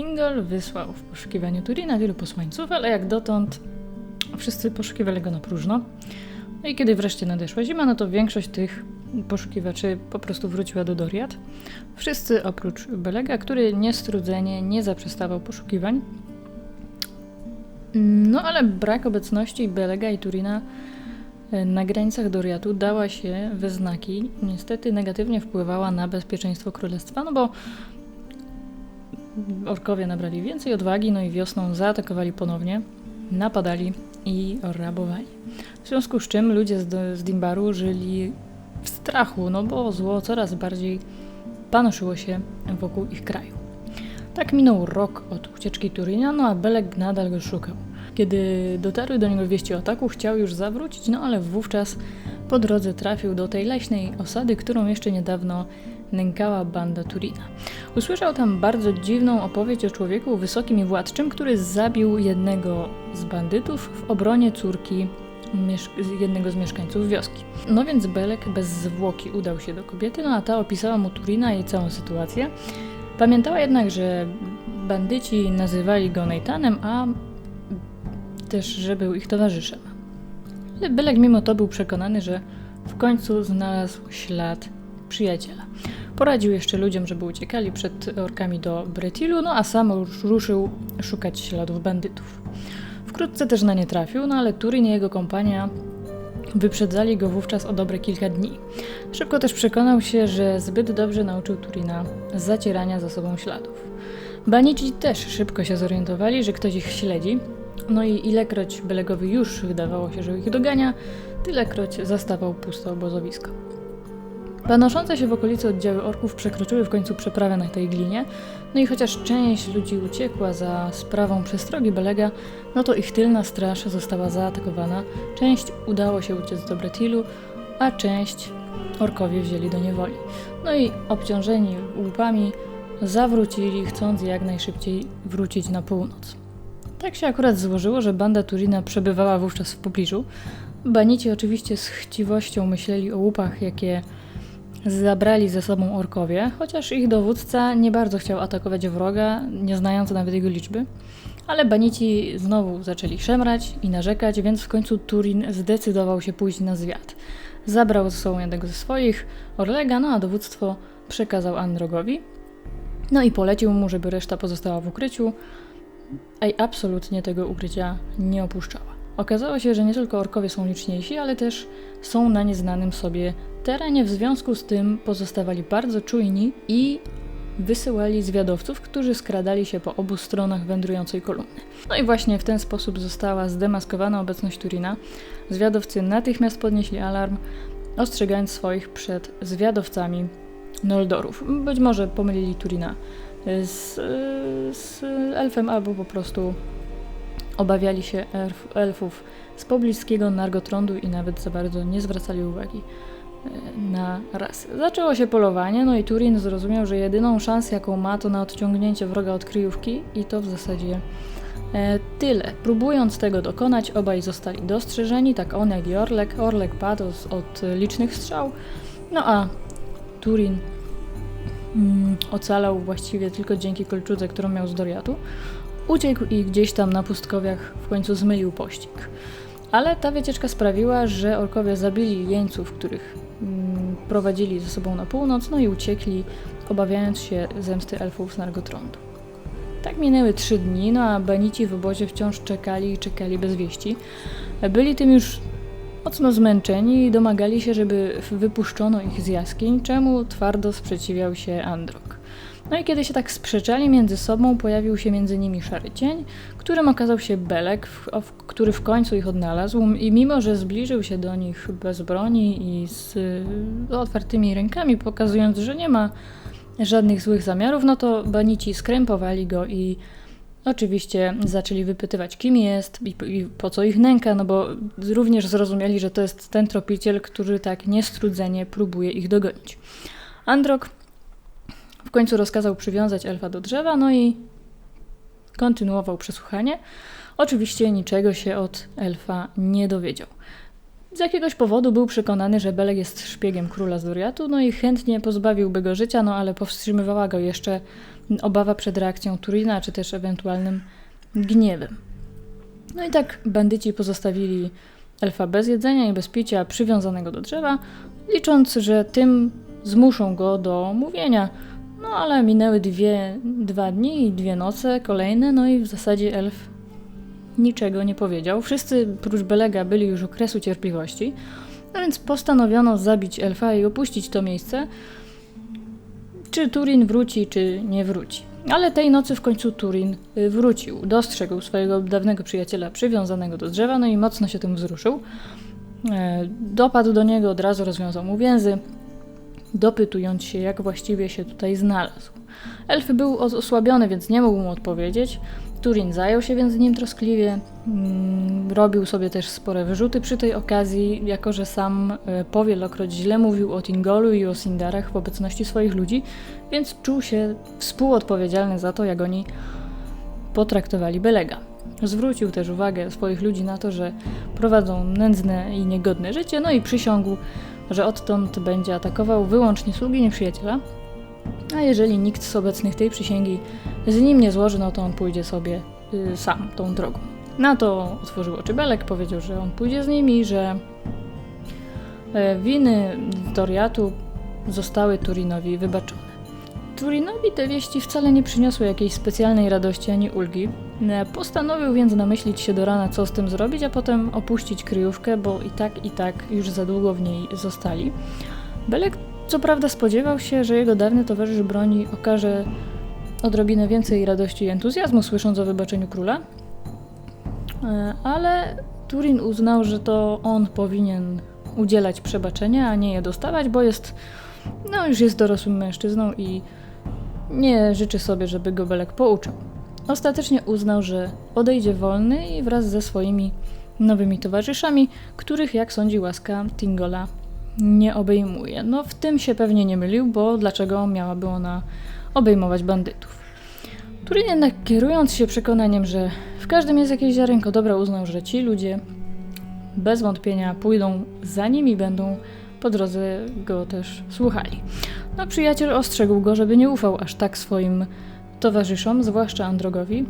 Tingle wysłał w poszukiwaniu Turina wielu posłańców, ale jak dotąd wszyscy poszukiwali go na próżno. No i kiedy wreszcie nadeszła zima, no to większość tych poszukiwaczy po prostu wróciła do Doriad. Wszyscy oprócz Belega, który niestrudzenie nie zaprzestawał poszukiwań. No ale brak obecności Belega i Turina e, na granicach Doriatu dała się we znaki. Niestety negatywnie wpływała na bezpieczeństwo królestwa, no bo orkowie nabrali więcej odwagi, no i wiosną zaatakowali ponownie, napadali i rabowali. W związku z czym ludzie z, z Dimbaru żyli w strachu, no bo zło coraz bardziej panoszyło się wokół ich kraju. Tak minął rok od ucieczki Turina, no a Belek nadal go szukał. Kiedy dotarły do niego wieści o ataku, chciał już zawrócić, no ale wówczas po drodze trafił do tej leśnej osady, którą jeszcze niedawno nękała banda Turina. Usłyszał tam bardzo dziwną opowieść o człowieku wysokim i władczym, który zabił jednego z bandytów w obronie córki jednego z mieszkańców wioski. No więc Belek bez zwłoki udał się do kobiety, no a ta opisała mu Turina i całą sytuację. Pamiętała jednak, że bandyci nazywali go Nathanem, a też, że był ich towarzyszem. Ale Belek mimo to był przekonany, że w końcu znalazł ślad przyjaciela. Poradził jeszcze ludziom, żeby uciekali przed orkami do Bretilu, no a sam ruszył szukać śladów bandytów. Wkrótce też na nie trafił, no ale Turin i jego kompania wyprzedzali go wówczas o dobre kilka dni. Szybko też przekonał się, że zbyt dobrze nauczył Turina zacierania za sobą śladów. Banici też szybko się zorientowali, że ktoś ich śledzi, no i ilekroć Belegowi już wydawało się, że ich dogania, tylekroć zastawał puste obozowisko. Panoszące się w okolicy oddziały orków przekroczyły w końcu przeprawę na tej glinie, no i chociaż część ludzi uciekła za sprawą przestrogi Belega, no to ich tylna straż została zaatakowana, część udało się uciec do Bretilu, a część orkowie wzięli do niewoli. No i obciążeni łupami zawrócili, chcąc jak najszybciej wrócić na północ. Tak się akurat złożyło, że banda Turina przebywała wówczas w pobliżu. Banici oczywiście z chciwością myśleli o łupach, jakie zabrali ze sobą orkowie, chociaż ich dowódca nie bardzo chciał atakować wroga, nie znając nawet jego liczby. Ale banici znowu zaczęli szemrać i narzekać, więc w końcu Turin zdecydował się pójść na zwiat. Zabrał ze sobą jednego ze swoich, Orlega, no a dowództwo przekazał Androgowi. No i polecił mu, żeby reszta pozostała w ukryciu, a absolutnie tego ukrycia nie opuszczała. Okazało się, że nie tylko orkowie są liczniejsi, ale też są na nieznanym sobie terenie, w związku z tym pozostawali bardzo czujni i wysyłali zwiadowców, którzy skradali się po obu stronach wędrującej kolumny. No i właśnie w ten sposób została zdemaskowana obecność Turina. Zwiadowcy natychmiast podnieśli alarm, ostrzegając swoich przed zwiadowcami Noldorów. Być może pomylili Turina z, z elfem, albo po prostu obawiali się elf, elfów z pobliskiego Nargotrondu i nawet za bardzo nie zwracali uwagi na rasy. Zaczęło się polowanie, no i Turin zrozumiał, że jedyną szansę, jaką ma, to na odciągnięcie wroga od kryjówki i to w zasadzie e, tyle. Próbując tego dokonać, obaj zostali dostrzeżeni, tak on jak i Orlek. Orlek padł od licznych strzał, no a Turin mm, ocalał właściwie tylko dzięki kolczudze, którą miał z Doriatu. Uciekł i gdzieś tam na pustkowiach w końcu zmylił pościg. Ale ta wycieczka sprawiła, że orkowie zabili jeńców, których mm, prowadzili ze sobą na północ, no i uciekli, obawiając się zemsty elfów z Nargotrondu. Tak minęły trzy dni, no a banici w obozie wciąż czekali i czekali bez wieści. Byli tym już mocno zmęczeni i domagali się, żeby wypuszczono ich z jaskiń, czemu twardo sprzeciwiał się Androk. No i kiedy się tak sprzeczali między sobą, pojawił się między nimi szary cień, którym okazał się Belek, który w końcu ich odnalazł i mimo, że zbliżył się do nich bez broni i z otwartymi rękami, pokazując, że nie ma żadnych złych zamiarów, no to banici skrępowali go i Oczywiście zaczęli wypytywać, kim jest i, po co ich nęka, no bo również zrozumieli, że to jest ten tropiciel, który tak niestrudzenie próbuje ich dogonić. Androk w końcu rozkazał przywiązać elfa do drzewa, no i kontynuował przesłuchanie. Oczywiście niczego się od elfa nie dowiedział. Z jakiegoś powodu był przekonany, że Belek jest szpiegiem króla z no i chętnie pozbawiłby go życia, no ale powstrzymywała go jeszcze obawa przed reakcją Turina, czy też ewentualnym gniewem. No i tak bandyci pozostawili elfa bez jedzenia i bez picia, przywiązanego do drzewa, licząc, że tym zmuszą go do mówienia. No ale minęły dwie, dwa dni i dwie noce kolejne, no i w zasadzie elf niczego nie powiedział. Wszyscy prócz Belega byli już okresu cierpliwości, no więc postanowiono zabić elfa i opuścić to miejsce, czy Turin wróci, czy nie wróci. Ale tej nocy w końcu Turin y, wrócił. Dostrzegł swojego dawnego przyjaciela przywiązanego do drzewa, no i mocno się tym wzruszył. E, dopadł do niego, od razu rozwiązał mu więzy, dopytując się, jak właściwie się tutaj znalazł. Elf był osłabiony, więc nie mógł mu odpowiedzieć. Turin zajął się więc nim troskliwie, mm, robił sobie też spore wyrzuty przy tej okazji, jako że sam e, powielokroć źle mówił o Tingolu i o Sindarach w obecności swoich ludzi, więc czuł się współodpowiedzialny za to, jak oni potraktowali Belega. Zwrócił też uwagę swoich ludzi na to, że prowadzą nędzne i niegodne życie, no i przysiągł, że odtąd będzie atakował wyłącznie sługi nieprzyjaciela, a jeżeli nikt z obecnych tej przysięgi z nim nie złoży, no to on pójdzie sobie y, sam tą drogą. Na to otworzył oczy Belek, powiedział, że on pójdzie z nimi, że e, winy Doriatu zostały Turinowi wybaczone. Turinowi te wieści wcale nie przyniosły jakiejś specjalnej radości ani ulgi. E, postanowił więc namyślić się do rana, co z tym zrobić, a potem opuścić kryjówkę, bo i tak, i tak już za długo w niej zostali. Belek co prawda spodziewał się, że jego dawny towarzysz broni okaże odrobinę więcej radości i entuzjazmu, słysząc o wybaczeniu króla, e, ale Turin uznał, że to on powinien udzielać przebaczenia, a nie je dostawać, bo jest, no już jest dorosłym mężczyzną i nie życzy sobie, żeby go Belek pouczał. Ostatecznie uznał, że odejdzie wolny i wraz ze swoimi nowymi towarzyszami, których, jak sądzi łaska Tingola, nie obejmuje. No w tym się pewnie nie mylił, bo dlaczego miałaby ona obejmować bandytów? Turin jednak kierując się przekonaniem, że w każdym jest jakieś ziarenko dobra, uznał, że ci ludzie bez wątpienia pójdą za nim i będą po drodze go też słuchali. No przyjaciel ostrzegł go, żeby nie ufał aż tak swoim towarzyszom, zwłaszcza Androgowi,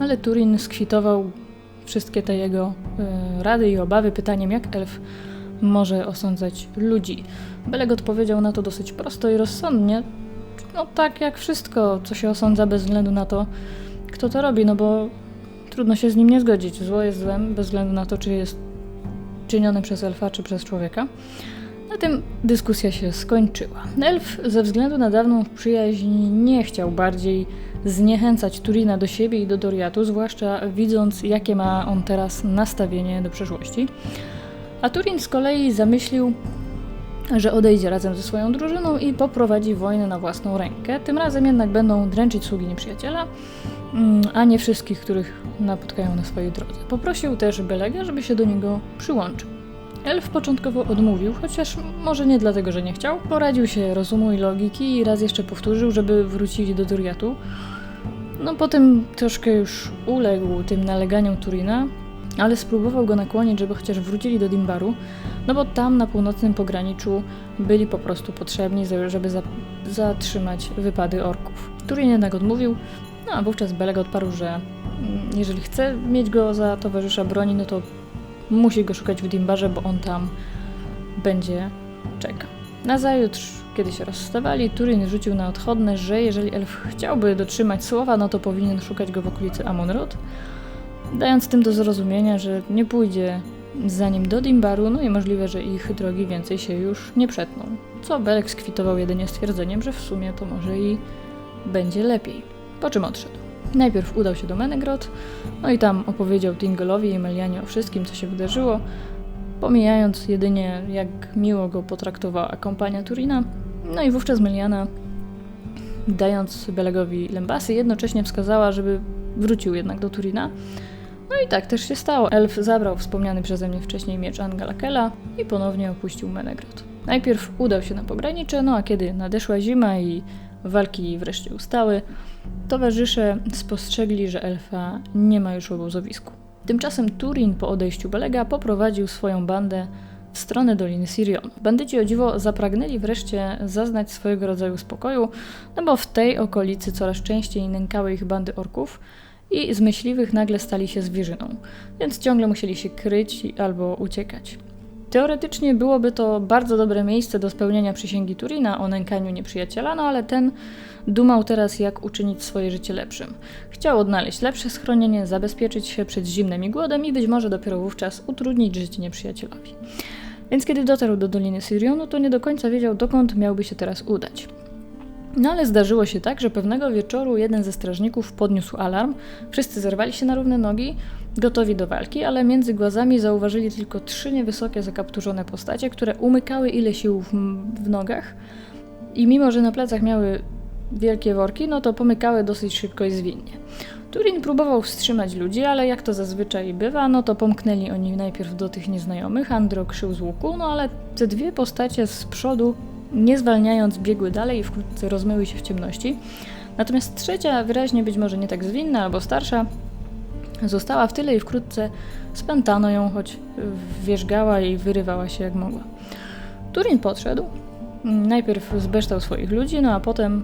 ale Turin skwitował wszystkie te jego y, rady i obawy pytaniem, jak elf może osądzać ludzi. Beleg odpowiedział na to dosyć prosto i rozsądnie. No tak jak wszystko, co się osądza bez względu na to, kto to robi, no bo trudno się z nim nie zgodzić. Zło jest złem, bez względu na to, czy jest czynione przez elfa, czy przez człowieka. Na tym dyskusja się skończyła. Elf ze względu na dawną przyjaźń nie chciał bardziej zniechęcać Turina do siebie i do Doriatu, zwłaszcza widząc, jakie ma on teraz nastawienie do przeszłości. A Turin z kolei zamyślił, że odejdzie razem ze swoją drużyną i poprowadzi wojnę na własną rękę. Tym razem jednak będą dręczyć sługi nieprzyjaciela, mm, a nie wszystkich, których napotkają na swojej drodze. Poprosił też Belega, żeby się do niego przyłączył. Elf początkowo odmówił, chociaż może nie dlatego, że nie chciał. Poradził się rozumu i logiki i raz jeszcze powtórzył, żeby wrócili do Duriatu. No potem troszkę już uległ tym naleganiom Turina, ale spróbował go nakłonić, żeby chociaż wrócili do Dimbaru, no bo tam na północnym pograniczu byli po prostu potrzebni, żeby za zatrzymać wypady orków. Turin jednak odmówił, no a wówczas Beleg odparł, że mm, jeżeli chce mieć go za towarzysza broni, no to musi go szukać w Dimbarze, bo on tam będzie czekał. Nazajutrz, kiedy się rozstawali, Turin rzucił na odchodne, że jeżeli elf chciałby dotrzymać słowa, no to powinien szukać go w okolicy Amonrod, dając tym do zrozumienia, że nie pójdzie za nim do Dimbaru, no i możliwe, że ich drogi więcej się już nie przetną. Co Belek skwitował jedynie stwierdzeniem, że w sumie to może i będzie lepiej. Po czym odszedł. Najpierw udał się do Menegrod, no i tam opowiedział Tingolowi i Melianie o wszystkim, co się wydarzyło, pomijając jedynie, jak miło go potraktowała kompania Turina. No i wówczas Meliana, dając Belegowi lembasy, jednocześnie wskazała, żeby wrócił jednak do Turina, no i tak też się stało. Elf zabrał wspomniany przeze mnie wcześniej miecz Angalakela i ponownie opuścił Menegrod. Najpierw udał się na pogranicze, no a kiedy nadeszła zima i walki wreszcie ustały, towarzysze spostrzegli, że elfa nie ma już w obozowisku. Tymczasem Turin po odejściu Belega poprowadził swoją bandę w stronę Doliny Sirion. Bandyci o dziwo zapragnęli wreszcie zaznać swojego rodzaju spokoju, no bo w tej okolicy coraz częściej nękały ich bandy orków i z myśliwych nagle stali się zwierzyną, więc ciągle musieli się kryć albo uciekać. Teoretycznie byłoby to bardzo dobre miejsce do spełnienia przysięgi Turina o nękaniu nieprzyjaciela, no ale ten dumał teraz, jak uczynić swoje życie lepszym. Chciał odnaleźć lepsze schronienie, zabezpieczyć się przed zimnem i głodem i być może dopiero wówczas utrudnić życie nieprzyjacielowi. Więc kiedy dotarł do Doliny Sirionu, to nie do końca wiedział, dokąd miałby się teraz udać. No ale zdarzyło się tak, że pewnego wieczoru jeden ze strażników podniósł alarm, wszyscy zerwali się na równe nogi, gotowi do walki, ale między głazami zauważyli tylko trzy niewysokie, zakapturzone postacie, które umykały ile sił w, w nogach i mimo, że na plecach miały wielkie worki, no to pomykały dosyć szybko i zwinnie. Turin próbował wstrzymać ludzi, ale jak to zazwyczaj bywa, no to pomknęli oni najpierw do tych nieznajomych, Andro krzył z łuku, no ale te dwie postacie z przodu, nie zwalniając, biegły dalej i wkrótce rozmyły się w ciemności. Natomiast trzecia, wyraźnie być może nie tak zwinna albo starsza, została w tyle i wkrótce spętano ją, choć wierzgała i wyrywała się jak mogła. Turin podszedł, najpierw zbeształ swoich ludzi, no a potem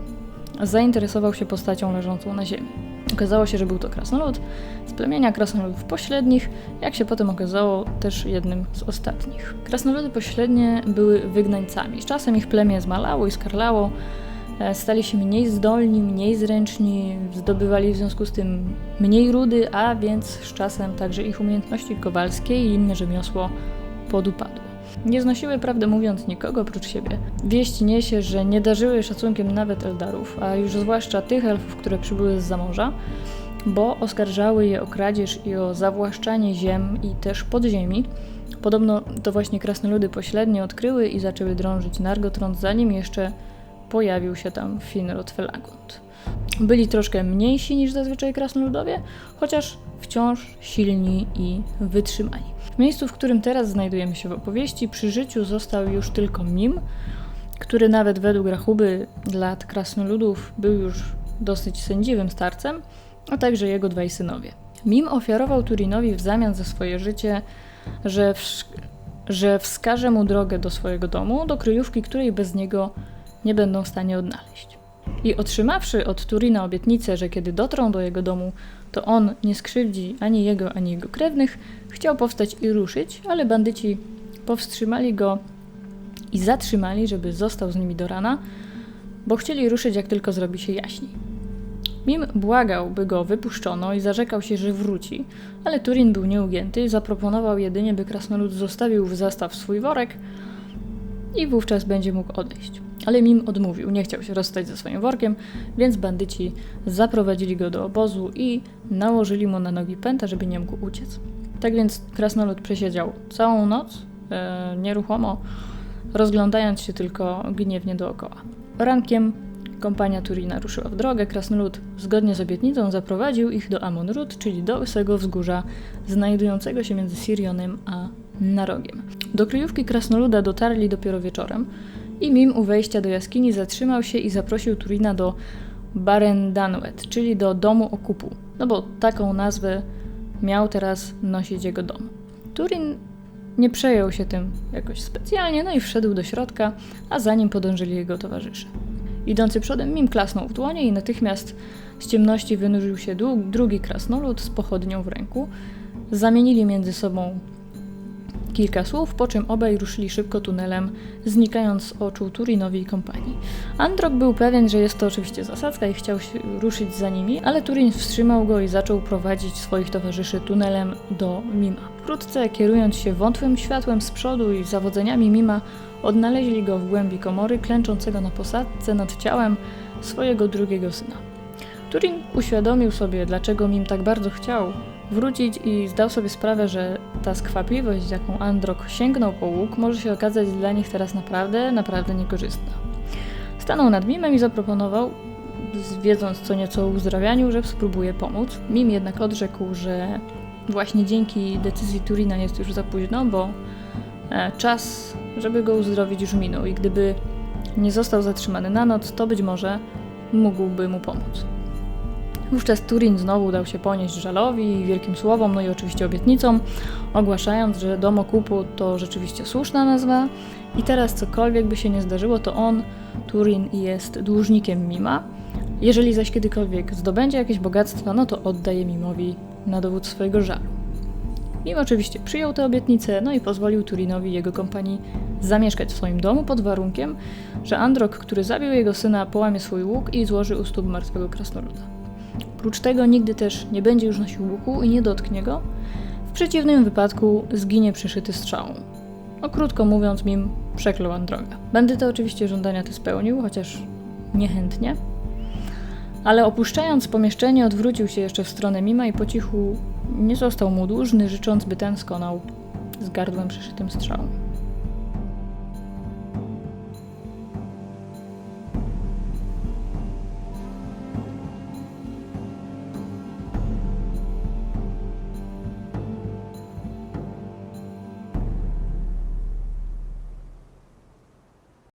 zainteresował się postacią leżącą na ziemi. Okazało się, że był to krasnolud z plemienia krasnoludów pośrednich, jak się potem okazało też jednym z ostatnich. Krasnoludy pośrednie były wygnańcami. Z czasem ich plemię zmalało i skarlało, stali się mniej zdolni, mniej zręczni, zdobywali w związku z tym mniej rudy, a więc z czasem także ich umiejętności kowalskie i inne rzemiosło podupadło. Nie znosiły, prawdę mówiąc, nikogo oprócz siebie. Wieść niesie, że nie darzyły szacunkiem nawet Eldarów, a już zwłaszcza tych elfów, które przybyły z zamorza, bo oskarżały je o kradzież i o zawłaszczanie ziem i też podziemi. Podobno to właśnie krasnoludy pośrednie odkryły i zaczęły drążyć Nargotrond, zanim jeszcze pojawił się tam Finrod Felagund. Byli troszkę mniejsi niż zazwyczaj krasnoludowie, chociaż wciąż silni i wytrzymani. W miejscu, w którym teraz znajdujemy się w opowieści, przy życiu został już tylko Mim, który nawet według rachuby lat krasnoludów był już dosyć sędziwym starcem, a także jego dwaj synowie. Mim ofiarował Turinowi w zamian za swoje życie, że, że wskaże mu drogę do swojego domu, do kryjówki, której bez niego nie będą w stanie odnaleźć. I otrzymawszy od Turina obietnicę, że kiedy dotrą do jego domu, to on nie skrzywdzi ani jego, ani jego krewnych, chciał powstać i ruszyć, ale bandyci powstrzymali go i zatrzymali, żeby został z nimi do rana, bo chcieli ruszyć, jak tylko zrobi się jaśniej. Mim błagał, by go wypuszczono i zarzekał się, że wróci, ale Turin był nieugięty, zaproponował jedynie, by krasnolud zostawił w zastaw swój worek i wówczas będzie mógł odejść. Ale Mim odmówił, nie chciał się rozstać ze swoim workiem, więc bandyci zaprowadzili go do obozu i nałożyli mu na nogi pęta, żeby nie mógł uciec. Tak więc krasnolud przesiedział całą noc, e, nieruchomo, rozglądając się tylko gniewnie dookoła. Rankiem kompania Turina ruszyła w drogę. Krasnolud, zgodnie z obietnicą, zaprowadził ich do Amonrud, czyli do łysego wzgórza znajdującego się między Sirionem a Narogiem. Do kryjówki krasnoluda dotarli dopiero wieczorem i Mim u wejścia do jaskini zatrzymał się i zaprosił Turina do Barendanwet, czyli do domu okupu, no bo taką nazwę miał teraz nosić jego dom. Turin nie przejął się tym jakoś specjalnie, no i wszedł do środka, a za nim podążyli jego towarzysze. Idący przodem Mim klasnął w dłonie i natychmiast z ciemności wynurzył się drugi krasnolud z pochodnią w ręku. Zamienili między sobą kilka słów, po czym obaj ruszyli szybko tunelem, znikając z oczu Turinowi i kompanii. Androk był pewien, że jest to oczywiście zasadzka i chciał ruszyć za nimi, ale Turin wstrzymał go i zaczął prowadzić swoich towarzyszy tunelem do Mima. Wkrótce, kierując się wątłym światłem z przodu i zawodzeniami Mima, odnaleźli go w głębi komory, klęczącego na posadce nad ciałem swojego drugiego syna. Turin uświadomił sobie, dlaczego Mim tak bardzo chciał wrócić i zdał sobie sprawę, że ta skwapliwość, jaką Androk sięgnął po łuk, może się okazać dla nich teraz naprawdę, naprawdę niekorzystna. Stanął nad Mimem i zaproponował, wiedząc co nieco o uzdrawianiu, że spróbuje pomóc. Mim jednak odrzekł, że właśnie dzięki decyzji Turina jest już za późno, bo e, czas, żeby go uzdrowić już minął i gdyby nie został zatrzymany na noc, to być może mógłby mu pomóc. Wówczas Turin znowu dał się ponieść żalowi, wielkim słowom, no i oczywiście obietnicom, ogłaszając, że dom okupu to rzeczywiście słuszna nazwa i teraz cokolwiek by się nie zdarzyło, to on, Turin, jest dłużnikiem Mima. Jeżeli zaś kiedykolwiek zdobędzie jakieś bogactwa, no to oddaje Mimowi na dowód swojego żalu. Mim oczywiście przyjął tę obietnicę, no i pozwolił Turinowi i jego kompanii zamieszkać w swoim domu pod warunkiem, że Androk, który zabił jego syna, połamie swój łuk i złoży u stóp martwego krasnoluda. Oprócz tego nigdy też nie będzie już nosił łuku i nie dotknie go. W przeciwnym wypadku zginie przyszyty strzałą. No krótko mówiąc, Mim przeklął Androga. Bandyta oczywiście żądania te spełnił, chociaż niechętnie. Ale opuszczając pomieszczenie, odwrócił się jeszcze w stronę Mima i po cichu nie został mu dłużny, życząc, by ten skonał z gardłem przyszytym strzałą.